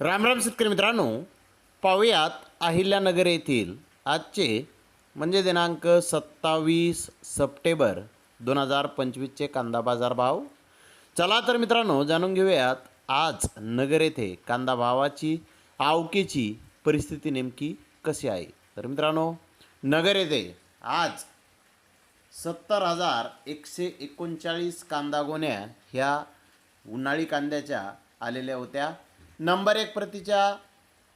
रामराम शेतकरी मित्रांनो पाहूयात अहिल्यानगर येथील आजचे म्हणजे दिनांक सत्तावीस सप्टेंबर दोन हजार पंचवीसचे कांदा बाजार भाव. चला तर मित्रांनो जाणून घेऊयात आज नगर येथे कांदा भावाची आवकेची परिस्थिती नेमकी कशी आहे. तर मित्रांनो नगर येथे आज सत्तर हजार एकशे एकोणचाळीस कांदा गोण्या ह्या उन्हाळी कांद्याच्या आलेल्या होत्या. नंबर एक प्रतीच्या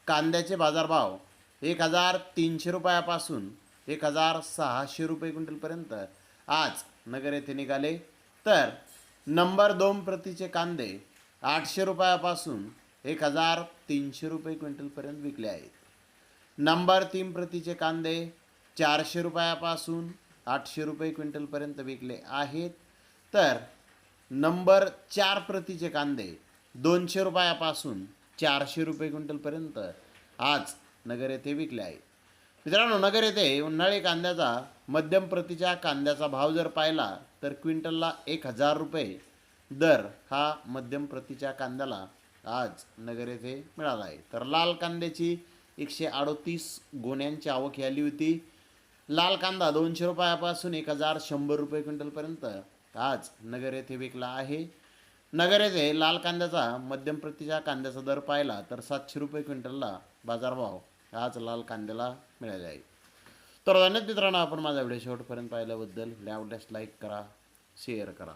कांद्याचे बाजारभाव एक हजार तीनशे रुपयापासून एक हजार सहाशे रुपये क्विंटलपर्यंत. आज नगर येथे निघाले. तर नंबर दोन प्रतीचे कांदे आठशे रुपयापासून एक हजार तीनशे रुपये क्विंटलपर्यंत विकले आहेत. नंबर तीन प्रतीचे कांदे चारशे रुपयापासून आठशे रुपये क्विंटलपर्यंत विकले आहेत. तर नंबर चार प्रतीचे कांदे दोनशे रुपयापासून चारशे रुपये क्विंटलपर्यंत आज नगर येथे विकले आहे. मित्रांनो नगर येथे उन्हाळी कांद्याचा मध्यम प्रतीच्या कांद्याचा भाव जर पाहिला तर क्विंटलला एक हजार रुपये दर हा मध्यम प्रतीच्या कांद्याला आज नगर येथे मिळाला आहे. तर लाल कांद्याची एकशे अडोतीस गोण्यांची आवक आली होती. लाल कांदा दोनशे रुपयापासून एक हजार शंभर रुपये क्विंटलपर्यंत आज नगर येथे विकला आहे. नगर येथे लाल कांद्याचा मध्यम प्रतीच्या कांद्याचा दर पाहिला तर सातशे रुपये क्विंटलला बाजारभाव आज लाल कांद्याला मिळाले आहे. तर धन्यवाद मित्रांनो आपण माझा व्हिडिओ शेवटपर्यंत पाहिल्याबद्दल. व्हिडिओ आवडल्यास लाईक करा शेअर करा.